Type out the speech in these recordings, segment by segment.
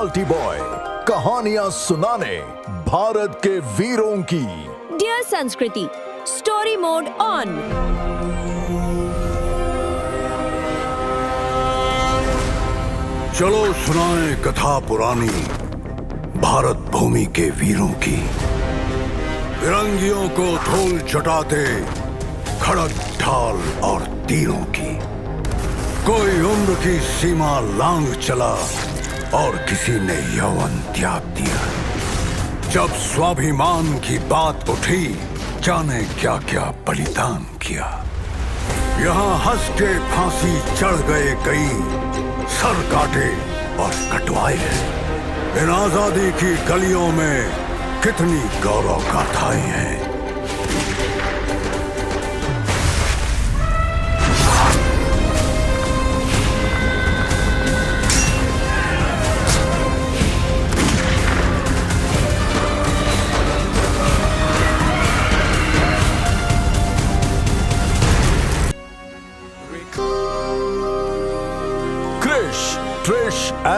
बाल्टी बॉय कहानियाँ सुनाने भारत के वीरों की। डियर संस्कृति स्टोरी मोड ऑन चलो सुनाए कथा पुरानी भारत भूमि के वीरों की। फिरंगियों को धूल चटाते खड़क ढाल और तीरों की। कोई उम्र की सीमा लांग चला और किसी ने यौवन त्याग दिया। जब स्वाभिमान की बात उठी, जाने क्या क्या बलिदान किया। यहाँ हंस के फांसी चढ़ गए कई, सर काटे और कटवाए। इन आज़ादी की गलियों में कितनी गौरव गाथाएँ हैं।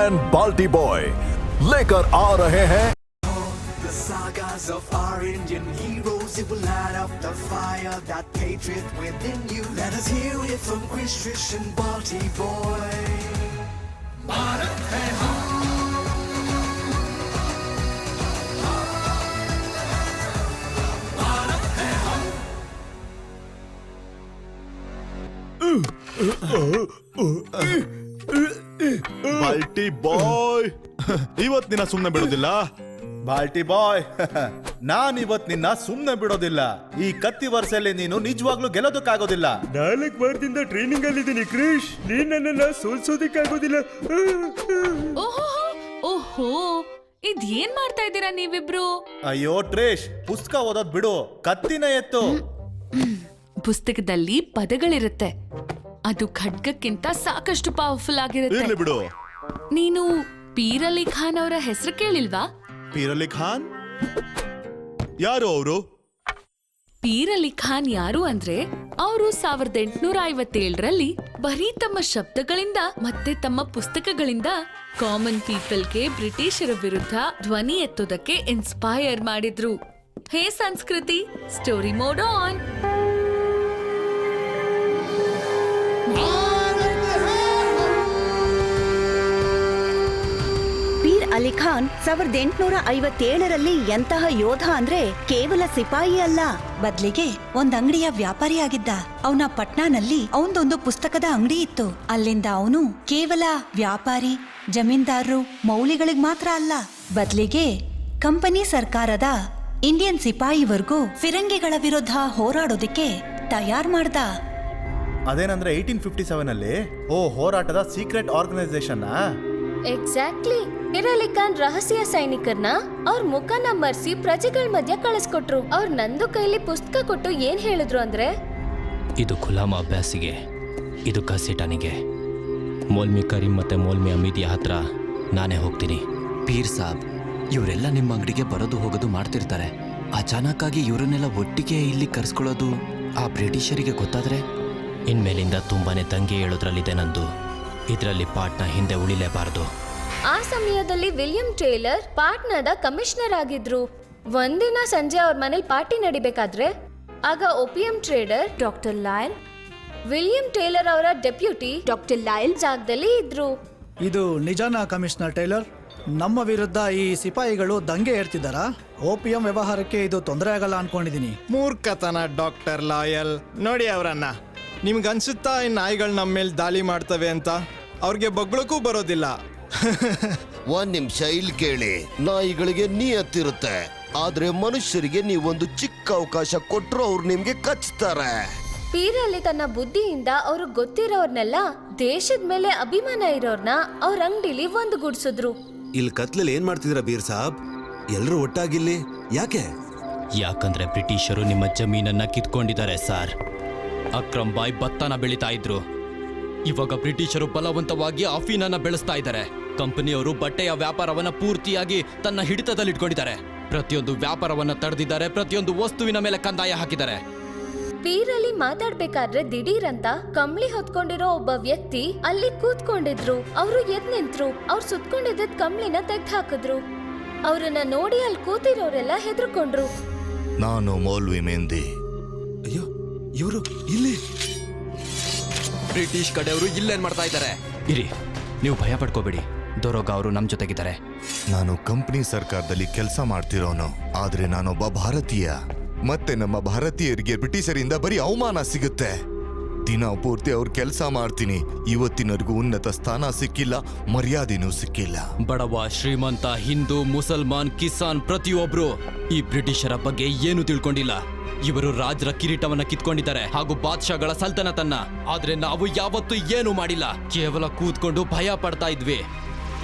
and Balti Boy लेकर आ रहे हैं The sagas of our Indian heroes, it will light up the fire, that patriot within you. Let us hear it from Chris Trish and Balti Boy. Bharat hai ಇವತ್ ನಿನ್ನ ಸುಮ್ನೆ ಬಿಡೋದಿಲ್ಲ? ಬಾಲ್ಟಿ ಬಾಯ್. ನಾನ್ ಇವತ್ ನಿನ್ನ ಸುಮ್ನೆ ಬಿಡೋದಿಲ್ಲ. ಈ ಕತ್ತಿ ವರ್ಷಲ್ಲಿ ನೀನು ನಿಜವಾಗ್ಲೂ ಗೆಲ್ಲೋದಕ್ಕಾಗೋದಿಲ್ಲ. ನಾಲ್ಕು ವಾರದಿಂದ ಟ್ರೈನಿಂಗ್ ಅಲ್ಲಿದ್ದೀನಿ ಕ್ರಿಶ್. ನೀನ್ ನನ್ನನ್ನ ಸೋಲ್ಸೋದಿಕ್ಕಾಗೋದಿಲ್ಲ. ಓಹೋ ಓಹೋ. ಇದ್ ಏನ್ ಮಾಡ್ತಾ ಇದ್ದೀರಾ ನೀವಿಬ್ರು? ಅಯ್ಯೋ ಟ್ರೇಶ್ ಪುಸ್ತಕ ಓದೋದ್ ಬಿಡು. ಕತ್ತಿನ ಎತ್ತು. ಪುಸ್ತಕದಲ್ಲಿ ಪದಗಳಿರುತ್ತೆ. ಅದು ಖಡ್ಗಕ್ಕಿಂತ ಸಾಕಷ್ಟು ಪವರ್ಫುಲ್ ಆಗಿರುತ್ತೆ. ಇರ್ಲಿ ಬಿಡು. ನೀನು ಪೀರ್ ಅಲಿ ಖಾನ್ ಅವರ ಹೆಸರು ಕೇಳಿಲ್ವಾ? ಪೀರಲಿ ಅಲಿ ಖಾನ್? ಯಾರು ಅವರು? ಪೀರ್ ಅಲಿ ಖಾನ್ ಯಾರು ಅಂದ್ರೆ ಅವರು ಸಾವಿರದ ಎಂಟುನೂರ ಐವತ್ತೇಳರಲ್ಲಿ ಬರೀ ತಮ್ಮ ಶಬ್ದಗಳಿಂದ ಮತ್ತೆ ತಮ್ಮ ಪುಸ್ತಕಗಳಿಂದ ಕಾಮನ್ ಪೀಪಲ್ಗೆ ಬ್ರಿಟಿಷರ ವಿರುದ್ಧ ಧ್ವನಿ ಎತ್ತೋದಕ್ಕೆ ಇನ್ಸ್ಪೈರ್ ಮಾಡಿದ್ರು. ಹೇ Sanskriti story mode on Pir Ali Khan ಸಾವಿರದ ಎಂಟುನೂರ ಐವತ್ತೇಳರಲ್ಲಿ ಎಂತಹ ಯೋಧ ಅಂದ್ರೆ ಕೇವಲ ಸಿಪಾಯಿ ಅಲ್ಲ. ಬದ್ಲಿಗೆ ಒಂದ್ ಅಂಗಡಿಯ ವ್ಯಾಪಾರಿಯಾಗಿದ್ದ. ಅವನ ಪಟ್ನಾನಲ್ಲಿ ಅವನದೊಂದು ಪುಸ್ತಕದ ಅಂಗಡಿ ಇತ್ತು. ಅಲ್ಲಿಂದ ಅವನು ಕೇವಲ ವ್ಯಾಪಾರಿ ಜಮೀನ್ದಾರರು ಮೌಲಿಗಳಿಗ್ ಮಾತ್ರ ಅಲ್ಲ. ಬದ್ಲಿಗೆ ಕಂಪನಿ ಸರ್ಕಾರದ ಇಂಡಿಯನ್ ಸಿಪಾಯಿವರೆಗೂ ಫಿರಂಗಿಗಳ ವಿರುದ್ಧ ಹೋರಾಡೋದಿಕ್ಕೆ ತಯಾರ್ ಮಾಡ್ದ. ಅದೇನಂದ್ರೆ ಏಯ್ಟೀನ್ ಫಿಫ್ಟಿ ಸೆವೆನ್ ಅಲ್ಲಿ ಓ ಹೋರಾಟದ ಸೀಕ್ರೆಟ್ ಆರ್ಗನೈಸೇಷನ್ ಎಕ್ಸಾಕ್ಟ್ಲಿ ಇರಲಿ ಖಾನ್ ರಹಸ್ಯ ಸೈನಿಕರನ್ನ ಅವ್ರ ಮುಖನ ಮರ್ಸಿ ಪ್ರಜೆಗಳ ಮಧ್ಯ ಕಳಿಸ್ಕೊಟ್ರು. ಅವ್ರ ನಂದು ಕೈಲಿ ಪುಸ್ತಕ ಕೊಟ್ಟು ಏನ್ ಹೇಳಿದ್ರು ಅಂದ್ರೆ? ಇದು ಖುಲಾಮ ಅಭ್ಯಾಸಿಗೆ ಇದು ಕಸಿಟನಿಗೆ ಮೋಲ್ಮಿ ಕರೀಂ ಮತ್ತೆ ಮೋಲ್ಮಿ ಅಮಿದಿಯ ಹತ್ರ ನಾನೇ ಹೋಗ್ತೀನಿ. ಪೀರ್ ಸಾಬ್ ಇವರೆಲ್ಲ ನಿಮ್ಮ ಅಂಗಡಿಗೆ ಬರೋದು ಹೋಗೋದು ಮಾಡ್ತಿರ್ತಾರೆ. ಅಚಾನಕ್ ಆಗಿ ಇವರನ್ನೆಲ್ಲ ಒಟ್ಟಿಗೆ ಇಲ್ಲಿ ಕರ್ಸ್ಕೊಳ್ಳೋದು ಆ ಬ್ರಿಟಿಷರಿಗೆ ಗೊತ್ತಾದ್ರೆ? ಇನ್ಮೇಲಿಂದ ತುಂಬಾನೇ ತಂಗಿ ಹೇಳೋದ್ರಲ್ಲಿದೆ ನಂದು. ಇದರಲ್ಲಿ ಪಾಟ್ನ ಹಿಂದೆ ಉಳಿಲೇಬಾರದು. ಆ ಸಮಯದಲ್ಲಿ ವಿಲಿಯಂ ಟೇಲರ್ ಪಾಟ್ನಾದ ಕಮಿಷನರ್ ಆಗಿದ್ರು. ಒಂದಿನ ಸಂಜೆ ಅವ್ರ ಮನೇಲಿ ಪಾರ್ಟಿ ನಡಿಬೇಕಾದ್ರೆ ಆಗ opium trader doctor Lyall William Taylor ಅವರ ಡೆಪ್ಯೂಟಿ ಡಾಕ್ಟರ್ ಲಾಯಲ್ ಜಾಗದಲ್ಲಿ ಇದ್ರು. ಇದು ನಿಜಾನ ಕಮಿಷನರ್ ಟೈಲರ್? ನಮ್ಮ ವಿರುದ್ಧ ಈ ಸಿಪಾಯಿಗಳು ದಂಗೆ ಏರ್ತಿದ್ದಾರಾ? ಓಪಿಎಂ ವ್ಯವಹಾರಕ್ಕೆ ಇದು ತೊಂದರೆ ಆಗಲ್ಲ ಅನ್ಕೊಂಡಿದೀನಿ. ಮೂರ್ಖತನ ಡಾಕ್ಟರ್ ಲಾಯಲ್. ನೋಡಿ ಅವರನ್ನ. ನಿಮ್ಗನ್ಸುತ್ತಾ ಈ ನಾಯಿಗಳು ನಮ್ಮ ಮೇಲೆ ದಾಳಿ ಮಾಡ್ತವೆ ಅಂತ? ಅವ್ರಿಗೆ ಬಗ್ಳಕ್ಕೂ ಬರೋದಿಲ್ಲ. ಒಂದ್ ನಿಮಿಷ ಇಲ್ಲಿ ಕೇಳಿ. ನಾಯಿಗಳಿಗೆ ನಿಯತ್ತಿರುತ್ತೆ. ಆದ್ರೆ ಮನುಷ್ಯರಿಗೆ ನೀವೊಂದು ಚಿಕ್ಕ ಅವಕಾಶ ಕೊಟ್ಟರು ಅವ್ರು ನಿಮ್ಗೆ ಕಚ್ತಾರೆ. ಪೀರಲ್ಲಿ ತನ್ನ ಬುದ್ಧಿಯಿಂದ ಅವ್ರಿಗೆ ಗೊತ್ತಿರೋರ್ನೆಲ್ಲ ದೇಶದ ಮೇಲೆ ಅಭಿಮಾನ ಇರೋರ್ನ ಅವ್ರ ಅಂಗಡಿಲಿ ಒಂದು ಗುಡ್ಸಿದ್ರು ಇಲ್ಲಿ ಕತ್ಲಲ್ಲಿ ಏನ್ ಮಾಡ್ತಿದ್ರ ಬೀರ್ ಸಾಬ್? ಎಲ್ಲರೂ ಒಟ್ಟಾಗಿಲ್ಲಿ? ಯಾಕೆ? ಯಾಕಂದ್ರೆ ಬ್ರಿಟಿಷರು ನಿಮ್ಮ ಜಮೀನನ್ನ ಕಿತ್ಕೊಂಡಿದ್ದಾರೆ ಸರ್. ಅಕ್ರಮ್ ಬಾಯ್ ಭತ್ತನ ಬೆಳಿತಾ ಇದ್ರು. ಇವಾಗ ಬ್ರಿಟಿಷರು ಬಲವಂತವಾಗಿ ಅಫೀನನ್ನ ಬೆಳೆಸ್ತಾ ಇದ್ದಾರೆ. ಕಂಪನಿಯವರು ಬಟ್ಟೆಯ ವ್ಯಾಪಾರವನ್ನ ಪೂರ್ತಿಯಾಗಿ ತನ್ನ ಹಿಡಿತದಲ್ಲಿ ಇಟ್ಕೊಂಡಿದ್ದಾರೆ ಪ್ರತಿಯೊಂದು ವ್ಯಾಪಾರವನ್ನ ತಡೆದಿದ್ದಾರೆ ಪ್ರತಿಯೊಂದು ವಸ್ತುವಿನ ಮೇಲೆ ಕಂದಾಯ ಹಾಕಿದ್ದಾರೆ. ಪೀರಲ್ಲಿ ಮಾತಾಡ್ಬೇಕಾದ್ರೆ ದಿಢೀರ್ ಅಂತ ಕಂಬ್ಳಿ ಹೊತ್ಕೊಂಡಿರೋ ಒಬ್ಬ ವ್ಯಕ್ತಿ ಅಲ್ಲಿ ಕೂತ್ಕೊಂಡಿದ್ರು. ಅವರು ಎದ್ ನಿಂತ್ರು ಅವ್ರು ಸುತ್ಕೊಂಡಿದ್ದ ಕಂಬಳಿನ ತೆಗ್ದು ಹಾಕಿದ್ರು ಅವ್ರನ್ನ ನೋಡಿ ಅಲ್ಲಿ ಕೂತಿರೋರೆಲ್ಲ ಹೆದರ್ಕೊಂಡ್ರು. ನಾನು ಮೌಲ್ವಿ ಮೆಹಂದಿ. ಅಯ್ಯೋ ಇವರು ಇಲ್ಲಿ. ಬ್ರಿಟಿಷ್ ಕಡೆಯವರು ಇಲ್ಲೇನ್ ಮಾಡ್ತಾ ಇದ್ದಾರೆ? ಇರಿ ನೀವು ಭಯ ಪಡ್ಕೋಬೇಡಿ. ದೊರೋಗ ಅವರು ನಮ್ಮ ಜೊತೆಗಿದ್ದಾರೆ. ನಾನು ಕಂಪ್ನಿ ಸರ್ಕಾರದಲ್ಲಿ ಕೆಲಸ ಮಾಡ್ತಿರೋನು ಆದ್ರೆ ನಾನೊಬ್ಬ ಭಾರತೀಯ. ಮತ್ತೆ ನಮ್ಮ ಭಾರತೀಯರಿಗೆ ಬ್ರಿಟಿಷರಿಂದ ಬರೀ ಅವಮಾನ ಸಿಗುತ್ತೆ. ದಿನ ಪೂರ್ತಿ ಅವ್ರ ಕೆಲಸ ಮಾಡ್ತೀನಿ. ಇವತ್ತಿನವರೆಗೂ ಉನ್ನತ ಸ್ಥಾನ ಸಿಕ್ಕಿಲ್ಲ ಮರ್ಯಾದೆನೂ ಸಿಕ್ಕಿಲ್ಲ. ಬಡವ ಶ್ರೀಮಂತ ಹಿಂದೂ ಮುಸಲ್ಮಾನ್ ಕಿಸಾನ್ ಪ್ರತಿಯೊಬ್ರು ಈ ಬ್ರಿಟಿಷರ ಬಗ್ಗೆ ಏನು ತಿಳ್ಕೊಂಡಿಲ್ಲ. ಇವರು ರಾಜರ ಕಿರೀಟವನ್ನ ಕಿತ್ಕೊಂಡಿದ್ದಾರೆ ಹಾಗೂ ಬಾದ್ಶಾಗಳ ಸಲ್ತನತನ್ನ. ಆದ್ರೆ ನಾವು ಯಾವತ್ತೂ ಏನು ಮಾಡಿಲ್ಲ. ಕೇವಲ ಕೂತ್ಕೊಂಡು ಭಯ ಪಡ್ತಾ ಇದ್ವಿ.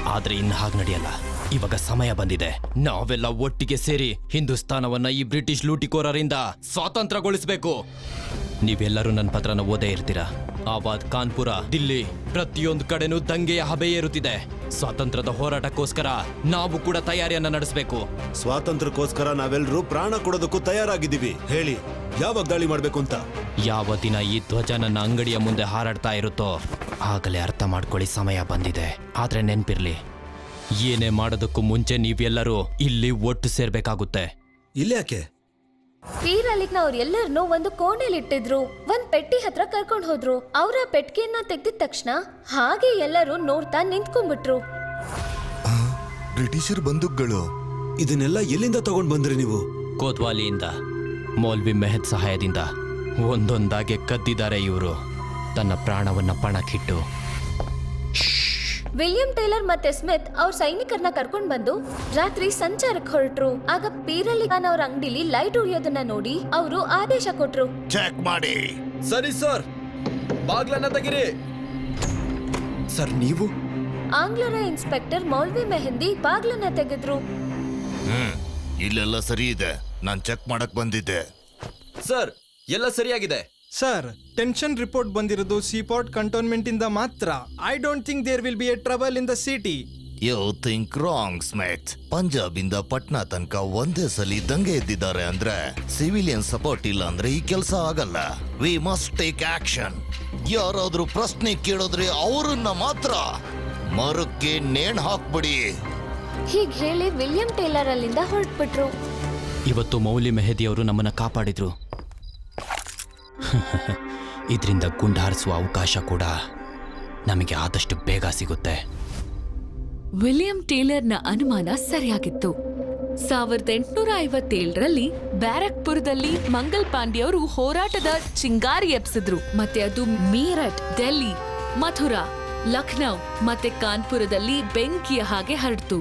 ಆದ್ರೆ ಇನ್ನು ಹಾಗೆ ನಡೆಯಲ್ಲ. ಇವಾಗ ಸಮಯ ಬಂದಿದೆ. ನಾವೆಲ್ಲ ಒಟ್ಟಿಗೆ ಸೇರಿ ಹಿಂದೂಸ್ತಾನವನ್ನ ಈ ಬ್ರಿಟಿಷ್ ಲೂಟಿಕೋರರಿಂದ ಸ್ವಾತಂತ್ರ್ಯಗೊಳಿಸಬೇಕು. ನೀವೆಲ್ಲರೂ ನನ್ನ ಪತ್ರನ ಓದೇ ಇರ್ತೀರಾ? ಆವಾದ್ ಕಾನ್ಪುರ ದಿಲ್ಲಿ ಪ್ರತಿಯೊಂದು ಕಡೆನೂ ದಂಗೆಯ ಹಬೆ ಏರುತ್ತಿದೆ. ಸ್ವಾತಂತ್ರ್ಯದ ಹೋರಾಟಕ್ಕೋಸ್ಕರ ನಾವು ಕೂಡ ತಯಾರಿಯನ್ನ ನಡೆಸಬೇಕು. ಸ್ವಾತಂತ್ರ್ಯಕ್ಕೋಸ್ಕರ ನಾವೆಲ್ಲರೂ ಪ್ರಾಣ ಕೊಡೋದಕ್ಕೂ ತಯಾರಾಗಿದ್ದೀವಿ. ಹೇಳಿ ಯಾವಾಗ ದಾಳಿ ಮಾಡಬೇಕು ಅಂತ? ಯಾವ ದಿನ ಈ ಧ್ವಜ ನನ್ನ ಅಂಗಡಿಯ ಮುಂದೆ ಹಾರಾಡ್ತಾ ಇರುತ್ತೋ ಆಗಲೇ ಅರ್ಥ ಮಾಡ್ಕೊಳ್ಳಿ ಸಮಯ ಬಂದಿದೆ. ಆದ್ರೆ ನೆನ್ಪಿರ್ಲಿ ಏನೇ ಮಾಡೋದಕ್ಕೂ ಮುಂಚೆ ನೀವೆಲ್ಲರೂ ಇಲ್ಲಿ ಒಟ್ಟು ಸೇರ್ಬೇಕಾಗುತ್ತೆ. ಇಲ್ಯಾಕೆ ಪೀರಲ್ಲಿಗ್ನ ಅವ್ರ ಎಲ್ಲರನ್ನೂ ಒಂದು ಕೋಣೆಲಿ ಇಟ್ಟಿದ್ರು ಒಂದ್ ಪೆಟ್ಟಿ ಹತ್ರ ಕರ್ಕೊಂಡ್ ಹೋದ್ರು. ಅವ್ರ ಪೆಟ್ಟಿಗೆಯನ್ನ ತೆಗ್ದಿದ ತಕ್ಷಣ ಹಾಗೆ ಎಲ್ಲರೂ ನೋಡ್ತಾ ನಿಂತ್ಕೊಂಡ್ಬಿಟ್ರು. ಬ್ರಿಟಿಷರ್ ಬಂದೂಕ್ಗಳು. ಇದನ್ನೆಲ್ಲ ಎಲ್ಲಿಂದ ತಗೊಂಡ್ ಬಂದ್ರಿ ನೀವು? ಕೋತ್ವಾಲಿಯಿಂದ ಮೌಲ್ವಿ ಮೆಹದ್ ಸಹಾಯದಿಂದ. ಒಂದೊಂದಾಗೆ ಕದ್ದಿದ್ದಾರೆ ಇವರು. ತನ್ನ ಪ್ರಾಣವನ್ನ ಪಣಕ್ಕಿಟ್ಟು. ವಿಲಿಯಂ ಟೇಲರ್ ಮತ್ತೆ ಸ್ಮಿತ್ ಅವ್ರ ಸೈನಿಕರನ್ನ ಕರ್ಕೊಂಡ್ ಬಂದು ರಾತ್ರಿ ಸಂಚಾರಕ್ಕೆ ಹೊರಟ್ರು. ಆಗ ಪೀರಲ್ಲಿ ಖಾನ್ ಅವ್ರ ಅಂಗಡಿಲಿ ಲೈಟ್ ಉರಿಯೋದನ್ನ ನೋಡಿ ಅವರು ಆದೇಶ ಕೊಟ್ರು. ಚೆಕ್ ಮಾಡಿ. ಸರಿ ಸರ್. ಬಾಗ್ಲನ್ನ ತೆಗಿರಿ. ಸರ್ ನೀವು? ಆಂಗ್ಲರ ಇನ್ಸ್ಪೆಕ್ಟರ್ ಮೌಲ್ವಿ ಮೆಹಂದಿ ಬಾಗ್ಲನ್ನ ತೆಗೆದ್ರು. ಹ್ಮ್ ಇಲ್ಲೆಲ್ಲ ಸರಿ ಇದೆ. ನಾನ್ ಚೆಕ್ ಮಾಡಕ್ ಬಂದಿದ್ದೆ. ಸರ್ ಎಲ್ಲ ಸರಿಯಾಗಿದೆ. ಸರ್ ಟೆನ್ಷನ್ ರಿಪೋರ್ಟ್ ಬಂದಿರೋದು ಸೀಪಾಟ್ ಕಂಟೋನ್ಮೆಂಟ್ ಇಂದ ಮಾತ್ರ. I don't think there will be a trouble in the city you think wrong Smith Punjab ಇಂದ ಪಟ್ನಾ ತನಕ ಒಂದೇ ಸಲಿ ದಂಗೆ ಎದ್ದಿದ್ದಾರೆ ಅಂದ್ರೆ ಸಿವಿಲಿಯನ್ ಸಪೋರ್ಟ್ ಇಲ್ಲ ಅಂದ್ರೆ ಈ ಕೆಲಸ ಆಗಲ್ಲ. ವಿ ಮಸ್ಟ್ ಟೇಕ್ ಆಕ್ಷನ್ ಯಾರಾದ್ರೂ ಪ್ರಶ್ನೆ ಕೇಳಿದ್ರೆ ಅವರನ್ನ ಮಾತ್ರ ಮರಕ್ಕೆ ನೇಣ್ ಹಾಕ್ಬಿಡಿ. ಹೀಗ್ ಹೇಳಿ ವಿಲಿಯಂ ಟೇಲರ್ ಅಲ್ಲಿಂದ ಹೊರಟ್ಬಿಟ್ರು. ಇವತ್ತು ಮೌಲಿ ಮೆಹದಿ ಅವರು ನಮ್ಮನ್ನ ಕಾಪಾಡಿದ್ರು. ಇದರಿಂದ ಗುಂಡಾರಿಸುವ ಅವಕಾಶ ಕೂಡ ನಮಗೆ ಆದಷ್ಟು ಬೇಗ ಸಿಗುತ್ತೆ. ವಿಲಿಯಂ ಟೇಲರ್ನ ಅನುಮಾನ ಸರಿಯಾಗಿತ್ತು. ಸಾವಿರದ ಎಂಟುನೂರ ಐವತ್ತೇಳರಲ್ಲಿ ಬ್ಯಾರಕ್ಪುರದಲ್ಲಿ ಮಂಗಲ್ ಪಾಂಡ್ಯವರು ಹೋರಾಟದ ಚಿಂಗಾರಿ ಎಬ್ಸಿದ್ರು. ಮತ್ತೆ ಅದು ಮೀರಟ್ ಡೆಲ್ಲಿ ಮಥುರಾ, ಲಖನೌ ಮತ್ತೆ ಕಾನ್ಪುರದಲ್ಲಿ ಬೆಂಕಿಯ ಹಾಗೆ ಹರಡ್ತು.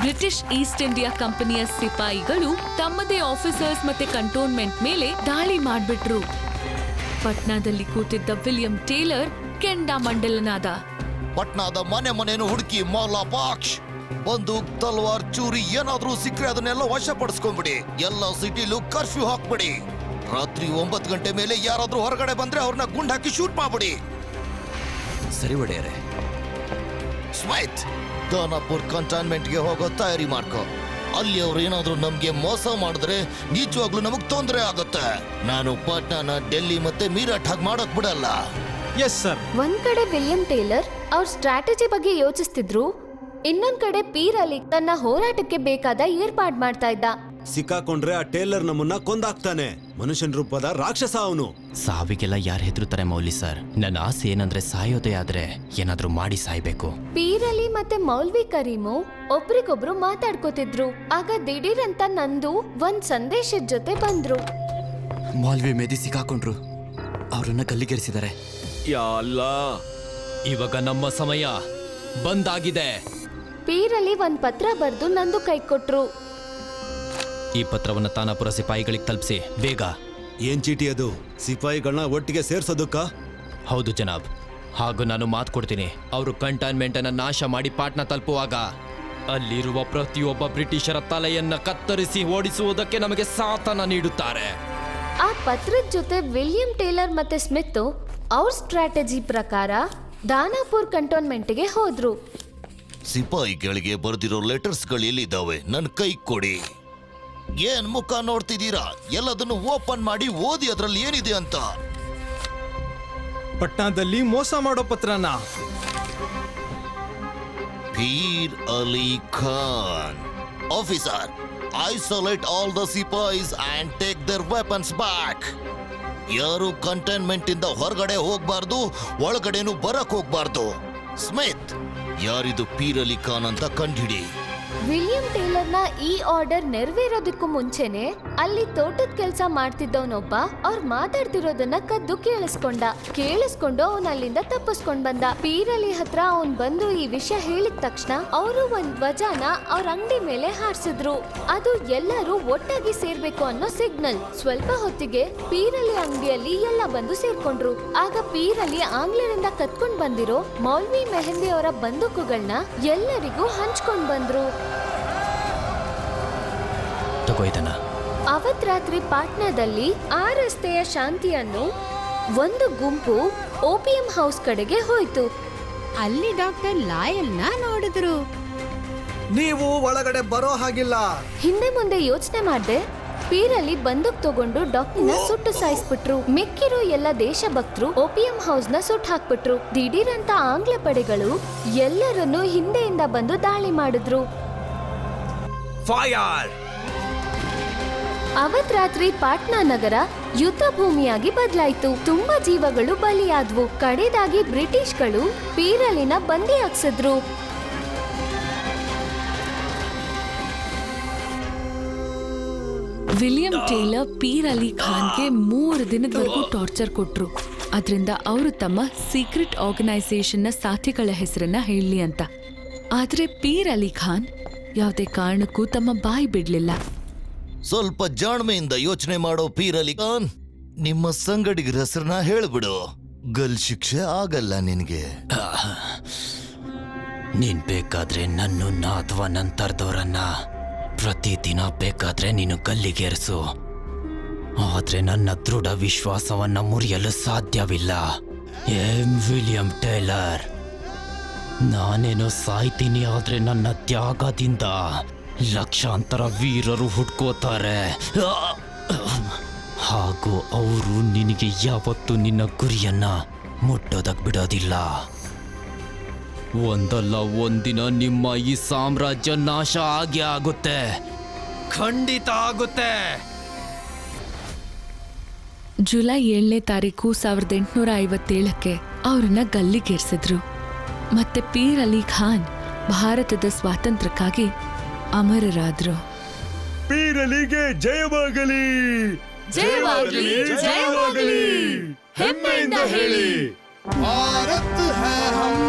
ಬ್ರಿಟಿಷ್ ಈಸ್ಟ್ ಇಂಡಿಯಾ ಕಂಪನಿಯ ಸಿಪಾಯಿಗಳು ತಮ್ಮದೇ ಆಫೀಸರ್ಸ್ ಮತ್ತೆ ಕಂಟೋನ್ಮೆಂಟ್ ಮೇಲೆ ದಾಳಿ ಮಾಡ್ಬಿಟ್ರು. ಪಟ್ನಾದಲ್ಲಿ ಕೂತಿದ್ದ ವಿಲಿಯಂ ಟೇಲರ್ ಕೆಂಡಾಮಂಡಲನಾದ ಪಟ್ನಾದ ಮನೆ ಮನೆಯನ್ನು ಹುಡುಕಿ ಮೌಲಾ ಬಾಕ್ಷ್ ಬಂದೂಕ್, ತಲ್ವಾರ್, ಚೂರಿ ಏನಾದ್ರೂ ಸಿಕ್ಕರೆ ಅದನ್ನೆಲ್ಲ ವಶಪಡಿಸ್ಕೊಂಡ್ಬಿಡಿ. ಎಲ್ಲ ಸಿಟಿಲೂ ಕರ್ಫ್ಯೂ ಹಾಕ್ಬಿಡಿ. ರಾತ್ರಿ ಒಂಬತ್ತು ಗಂಟೆ ಮೇಲೆ ಯಾರಾದ್ರೂ ಹೊರಗಡೆ ಬಂದ್ರೆ ಅವ್ರನ್ನ ಗುಂಡ್ ಹಾಕಿ ಶೂಟ್ ಮಾಡ್ಬಿಡಿ. ಸರಿ ಒಡೆಯರೆ. ಸ್ಮೈತ್, ದಾನಾಪುರ್ ಕಂಟೈನ್ಮೆಂಟ್ಗೆ ಹೋಗೋ ತಯಾರಿ ಮಾಡ್ಕೋ. ಅಲ್ಲಿ ಅವ್ರು ಏನಾದ್ರೂ ನಮ್ಗೆ ಮೋಸ ಮಾಡಿದ್ರೆ ನಿಜವಾಗ್ಲೂ ನಮಗ್ ತೊಂದರೆ ಆಗುತ್ತೆ. ನಾನು ಪಾಟ್ನಾನ ಡೆಲ್ಲಿ ಮತ್ತೆ ಮೀರಾಟ್ ಹಾಗೆ ಮಾಡಕ್ ಬಿಡಲ್ಲ. ಎಸ್ ಸರ್ ಒಂದ್ ಕಡೆ ವಿಲಿಯಂ ಟೇಲರ್ ಅವ್ರ ಸ್ಟ್ರಾಟಜಿ ಬಗ್ಗೆ ಯೋಚಿಸ್ತಿದ್ರು ಇನ್ನೊಂದ್ ಕಡೆ ಪೀರ್ ಅಲಿ ತನ್ನ ಹೋರಾಟಕ್ಕೆ ಬೇಕಾದ ಏರ್ಪಾಡ್ ಮಾಡ್ತಾ ಇದ್ದ. ಸಿಕ್ಕಾಕೊಂಡ್ರೆ ಆ ಟೇಲರ್ ನಮ್ಮನ್ನ ಕೊಂದಾಕ್ತಾನೆ. ಮನುಷ್ಯನ ರೂಪದ ರಾಕ್ಷಸ ಅವನು. ಸಾವಿಗೆಲ್ಲ ಯಾರು ಹೆದರುತ್ತಾರೆ ಮೌಲಿ ಸರ್? ನನ್ನ ಆಸೆ ಏನಂದ್ರೆ ಸಾಯೋದೇ ಆದ್ರೆ ಏನಾದ್ರೂ ಮಾಡಿ ಸಾಯ್ಬೇಕು. ಪೀರಲಿ ಮತ್ತೆ ಮೌಲ್ವಿ ಕರೀಮು ಒಬ್ರಿಗೊಬ್ರು ಮಾತಾಡ್ಕೋತಿದ್ರು. ಆಗ ದಿಢೀರಂತ ನಂದು ಒಂದ್ ಸಂದೇಶದ ಜೊತೆ ಬಂದ್ರು. ಮೌಲ್ವಿ ಮೇದಿ ಸಿಕ್ಕಾಕೊಂಡ್ರು. ಅವರನ್ನ ಗಲ್ಲಿಗೇರಿಸಿದ್ದಾರೆ. ಇವಾಗ ನಮ್ಮ ಸಮಯ ಬಂದಾಗಿದೆ. ಪೀರಲಿ ಒಂದ್ ಪತ್ರ ಬರ್ದು ನಂದು ಕೈ ಕೊಟ್ರು ಈ ಪತ್ರವನ್ನ ತಾನಾಪುರ ಸಿಪಾಯಿಗಳಿಗೆ ತಲುಪಿಸಿ ಬೇಗ. ಏನ್ ಚೀಟಿ ಅದು? ಸಿಪಾಯಿಗಳನ್ನ ಒಟ್ಟಿಗೆ ಸೇರ್ಸೋದಕ್ಕ? ಹೌದು ಜನಾಬ್. ಹಾಗೂ ನಾನು ಮಾತು ಕೊಡ್ತೀನಿ. ಅವರು ಕಂಟೈನ್ಮೆಂಟ್ ಅನ್ನ ನಾಶ ಮಾಡಿ ಪಾಟ್ನಾ ತಲುಪುವಾಗ ಅಲ್ಲಿರುವ ಪ್ರತಿಯೊಬ್ಬ ಬ್ರಿಟಿಷರ ತಲೆಯನ್ನ ಕತ್ತರಿಸಿ ಓಡಿಸುವುದಕ್ಕೆ ನಮಗೆ ಸಾಥನ ನೀಡುತ್ತಾರೆ. ಆ ಪತ್ರದ ಜೊತೆ ವಿಲಿಯಂ ಟೇಲರ್ ಮತ್ತೆ ಸ್ಮಿತ್ ಅವ್ರ ಸ್ಟ್ರಾಟಜಿ ಪ್ರಕಾರ ದಾನಾಪುರ್ ಕಂಟೋನ್ಮೆಂಟ್ಗೆ ಹೋದ್ರು. ಸಿಪಾಯಿಗಳಿಗೆ ಬರೆದಿರೋ ಲೆಟರ್ಸ್ಗಳು ಎಲ್ಲಿದ್ದಾವೆ? ನನ್ನ ಕೈ ಕೊಡಿ. ಏನ್ ಮುಖ ನೋಡ್ತಿದ್ದೀರಾ? ಎಲ್ಲದನ್ನು ಓಪನ್ ಮಾಡಿ ಓದಿ ಅದರಲ್ಲಿ ಏನಿದೆ ಅಂತ. ಪಟ್ನಾದಲ್ಲಿ ಮೋಸ ಮಾಡೋ ಪತ್ರನ. Pir Ali Khan. Officer isolate all the sepoys and take their weapons back. ಯಾರು ಕಂಟೈನ್ಮೆಂಟ್ ಇಂದ ಹೊರಗಡೆ ಹೋಗ್ಬಾರ್ದು ಒಳಗಡೆನೂ ಬರಕ್ ಹೋಗ್ಬಾರ್ದು. ಸ್ಮಿತ್ ಯಾರಿದು ಪೀರ್ ಅಲಿ ಖಾನ್ ಅಂತ ಕಂಡಿಡಿ ವಿಲಿಯಂ ಟೇಲರ್ನ ಈ ಆರ್ಡರ್ ನೆರವೇರೋದಕ್ಕೂ ಮುಂಚೆನೆ ಅಲ್ಲಿ ತೋಟದ ಕೆಲಸ ಮಾಡ್ತಿದ್ದವನೊಬ್ಬ ಅವ್ರು ಮಾತಾಡ್ತಿರೋದನ್ನ ಕದ್ದು ಕೇಳಿಸ್ಕೊಂಡ. ಕೇಳಿಸ್ಕೊಂಡು ಅವನ್ ಅಲ್ಲಿಂದ ತಪ್ಪಿಸ್ಕೊಂಡ್ ಬಂದ. ಪೀರಲಿ ಹತ್ರ ಅವನ್ ಬಂದು ಈ ವಿಷಯ ಹೇಳಿದ ತಕ್ಷಣ ಅವರು ಒಂದ್ ಧ್ವಜನ ಅವ್ರ ಅಂಗಡಿ ಮೇಲೆ ಹಾರಿಸಿದ್ರು. ಅದು ಎಲ್ಲರೂ ಒಟ್ಟಾಗಿ ಸೇರ್ಬೇಕು ಅನ್ನೋ ಸಿಗ್ನಲ್. ಸ್ವಲ್ಪ ಹೊತ್ತಿಗೆ ಪೀರಲಿ ಅಂಗಡಿಯಲ್ಲಿ ಎಲ್ಲ ಬಂದು ಸೇರ್ಕೊಂಡ್ರು. ಆಗ ಪೀರಲಿ ಆಂಗ್ಲರಿಂದ ಕತ್ಕೊಂಡ್ ಬಂದಿರೋ ಮೌಲ್ವಿ ಮೆಹಂದಿ ಅವರ ಬಂದೂಕುಗಳನ್ನ ಎಲ್ಲರಿಗೂ ಹಂಚ್ಕೊಂಡ್ ಬಂದ್ರು. ಇದನ್ನ ಅವತ್ ರಾತ್ರಿ ಪಾಟ್ನಾದಲ್ಲಿ ಆ ರಸ್ತೆಯ ಶಾಂತಿಯನ್ನು ಒಂದು ಗುಂಪು ಓಪಿಎಂ ಹೌಸ್ ಕಡೆಗೆ ಹೋಯ್ತು. ಅಲ್ಲಿ ಡಾಕ್ಟರ್ ಲಾಯಲ್ನ ನೋಡಿದ್ರು. ನೀವು ಒಳಗಡೆ ಬರೋ ಹಾಗಿಲ್ಲ. ಹಿಂದೆ ಮುಂದೆ ಯೋಚನೆ ಮಾಡ್ದೆ ಪೀರಲ್ಲಿ ಬಂದೂಕ್ ತಗೊಂಡು ಡಾಕ್ಟರ್ನ ಸುಟ್ಟು ಸಾಯಿಸ್ಬಿಟ್ರು. ಮಿಕ್ಕಿರೋ ಎಲ್ಲ ದೇಶಭಕ್ತರು ಓಪಿಎಂ ಹೌಸ್ನ ಸುಟ್ಟು ಹಾಕ್ಬಿಟ್ರು. ದಿಢೀರಂತ ಆಂಗ್ಲ ಪಡೆಗಳು ಎಲ್ಲರನ್ನೂ ಹಿಂದೆಯಿಂದ ಬಂದು ದಾಳಿ ಮಾಡಿದ್ರು. ಫೈರ್! ಅವತ್ ರಾತ್ರಿ ಪಾಟ್ನಾ ನಗರ ಯುದ್ಧ ಭೂಮಿಯಾಗಿ ಬದಲಾಯಿತು. ತುಂಬಾ ಜೀವಗಳು ಬಲಿಯಾದ್ವು. ಕಡೆದಾಗಿ ಬ್ರಿಟಿಷ್ಗಳು ಪೀರಲಿನ ಬಂದಿ ಹಾಕ್ಸಿದ್ರು. ವಿಲಿಯಂ ಟೇಲರ್ ಪೀರ್ ಅಲಿ ಖಾನ್ಗೆ ಮೂರು ದಿನದವರೆಗೂ ಟಾರ್ಚರ್ ಕೊಟ್ರು. ಅದರಿಂದ ಅವರು ತಮ್ಮ ಸೀಕ್ರೆಟ್ ಆರ್ಗನೈಸೇಷನ್ನ ಸಾಥಿಗಳ ಹೆಸರನ್ನ ಹೇಳಲಿ ಅಂತ. ಆದರೆ ಪೀರ್ ಅಲಿ ಖಾನ್ ಯಾವುದೇ ಕಾರಣಕ್ಕೂ ತಮ್ಮ ಬಾಯಿ ಬಿಡ್ಲಿಲ್ಲ. ಸ್ವಲ್ಪ ಜಾಣ್ಮೆಯಿಂದ ಯೋಚನೆ ಮಾಡೋ ಪೀರ್ ಅಲಿ ಖಾನ್ ನಿಮ್ಮ ಸಂಗಡಿಗರ ಹೆಸರನ್ನ ಹೇಳ್ಬಿಡು. ಗಲ್ ಶಿಕ್ಷೆ ಆಗಲ್ಲ ನಿನಗೆ. ನೀನ್ ಬೇಕಾದ್ರೆ ನನ್ನನ್ನ ಅಥವಾ ನಂತರದವರನ್ನ. ಪ್ರತಿದಿನ ಬೇಕಾದ್ರೆ ನೀನು ಗಲ್ಲಿಗೇರಿಸು ಆದ್ರೆ ನನ್ನ ದೃಢ ವಿಶ್ವಾಸವನ್ನ ಮುರಿಯಲು ಸಾಧ್ಯವಿಲ್ಲ. ಎಂ ವಿಲಿಯಂ ಟೇಲರ್, ನಾನೇನು ಸಾಯ್ತೀನಿ ಆದ್ರೆ ನನ್ನ ತ್ಯಾಗದಿಂದ ಲಕ್ಷಾಂತರ ವೀರರು ಹುಟ್ಕೋತಾರೆ ಹಾಗೂ ಅವರು ನಿನಗೆ ಯಾವತ್ತೂ ನಿನ್ನ ಗುರಿಯನ್ನ ಮುಟ್ಟೋದಕ್ಕೆ ಬಿಡೋದಿಲ್ಲ. ಒಂದಲ್ಲ ಒಂದಿನ ನಿಮ್ಮ ಈ ಸಾಮ್ರಾಜ್ಯ ನಾಶ ಆಗೇ ಆಗುತ್ತೆ. ಖಂಡಿತ ಆಗುತ್ತೆ. ಜುಲೈ ಏಳನೇ ತಾರೀಕು ಸಾವಿರದ ಎಂಟುನೂರ ಐವತ್ತೇಳಕ್ಕೆ ಅವರನ್ನ ಗಲ್ಲಿಗೇರಿಸಿದ್ರು. ಮತ್ತೆ ಪೀರ್ ಅಲಿ ಖಾನ್ ಭಾರತದ ಸ್ವಾತಂತ್ರ್ಯಕ್ಕಾಗಿ ಅಮರರಾದ್ರು ಪೀರಲಿಗೆ ಜಯವಾಗಲಿ ಜಯವಾಗಲಿ, ಜಯವಾಗಲಿ. ಹೆಮ್ಮೆಯಿಂದ ಹೇಳಿ. ಭಾರತ್ ಹೈ ಹಮ್